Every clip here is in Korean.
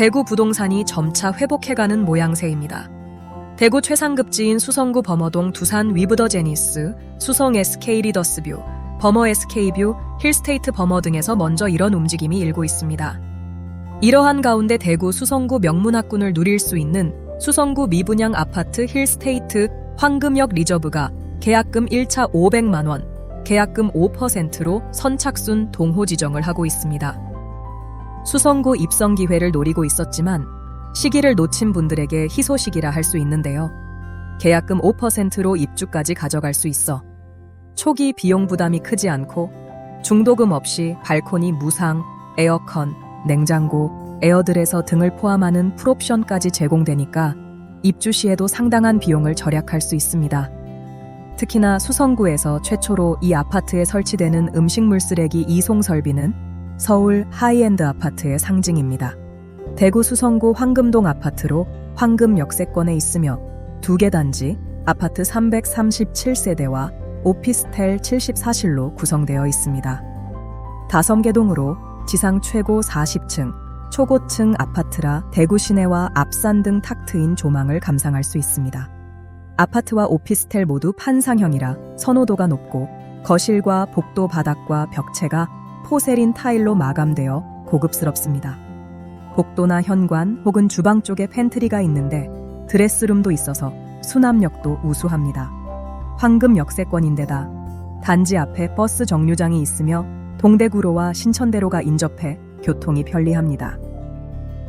대구 부동산이 점차 회복해가는 모양새입니다. 대구 최상급지인 수성구 범어동 두산 위브더 제니스, 수성 SK 리더스뷰, 범어 SK뷰, 힐스테이트 범어 등에서 먼저 이런 움직임이 일고 있습니다. 이러한 가운데 대구 수성구 명문학군을 누릴 수 있는 수성구 미분양 아파트 힐스테이트 황금역 리저브가 계약금 1차 500만 원, 계약금 5%로 선착순 동호 지정을 하고 있습니다. 수성구 입성 기회를 노리고 있었지만 시기를 놓친 분들에게 희소식이라 할 수 있는데요. 계약금 5%로 입주까지 가져갈 수 있어 초기 비용 부담이 크지 않고 중도금 없이 발코니 무상, 에어컨, 냉장고, 에어드레서 등을 포함하는 풀옵션까지 제공되니까 입주 시에도 상당한 비용을 절약할 수 있습니다. 특히나 수성구에서 최초로 이 아파트에 설치되는 음식물 쓰레기 이송 설비는 서울 하이엔드 아파트의 상징입니다. 대구 수성구 황금동 아파트로 황금 역세권에 있으며 두 개 단지, 아파트 337세대와 오피스텔 74실로 구성되어 있습니다. 다섯 개 동으로 지상 최고 40층, 초고층 아파트라 대구 시내와 앞산 등 탁 트인 조망을 감상할 수 있습니다. 아파트와 오피스텔 모두 판상형이라 선호도가 높고 거실과 복도 바닥과 벽체가 포세린 타일로 마감되어 고급스럽습니다. 복도나 현관 혹은 주방 쪽에 팬트리가 있는데 드레스룸도 있어서 수납력도 우수합니다. 황금 역세권인데다 단지 앞에 버스 정류장이 있으며 동대구로와 신천대로가 인접해 교통이 편리합니다.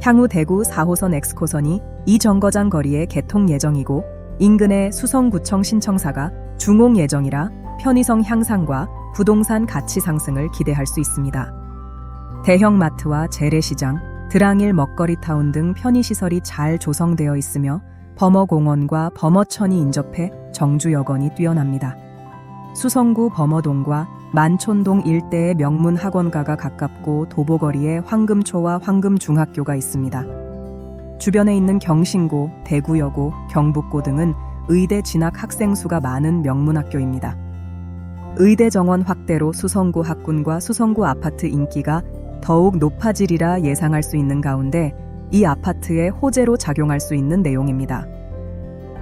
향후 대구 4호선 엑스코선이 이 정거장 거리에 개통 예정이고 인근의 수성구청 신청사가 중공 예정이라 편의성 향상과 부동산 가치 상승을 기대할 수 있습니다. 대형 마트와 재래시장, 드랑일 먹거리 타운 등 편의시설이 잘 조성되어 있으며 범어공원과 범어천이 인접해 정주여건이 뛰어납니다. 수성구 범어동과 만촌동 일대의 명문 학원가가 가깝고 도보거리에 황금초와 황금중학교가 있습니다. 주변에 있는 경신고, 대구여고, 경북고 등은 의대 진학 학생 수가 많은 명문 학교입니다. 의대 정원 확대로 수성구 학군과 수성구 아파트 인기가 더욱 높아지리라 예상할 수 있는 가운데 이 아파트의 호재로 작용할 수 있는 내용입니다.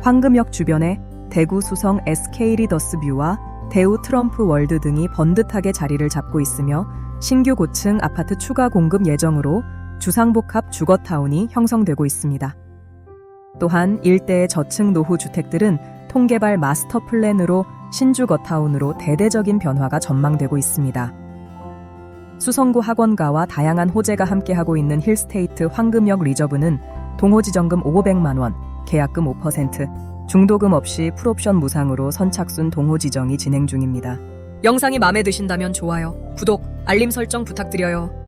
황금역 주변에 대구 수성 SK 리더스 뷰와 대우 트럼프 월드 등이 번듯하게 자리를 잡고 있으며 신규 고층 아파트 추가 공급 예정으로 주상복합 주거타운이 형성되고 있습니다. 또한 일대의 저층 노후 주택들은 통개발 마스터 플랜으로 신주 거타운으로 대대적인 변화가 전망되고 있습니다. 수성구 학원가와 다양한 호재가 함께하고 있는 힐스테이트 황금역 리저브는 동호지정금 500만 원, 계약금 5%, 중도금 없이 풀옵션 무상으로 선착순 동호지정이 진행 중입니다. 영상이 마음에 드신다면 좋아요, 구독, 알림 설정 부탁드려요.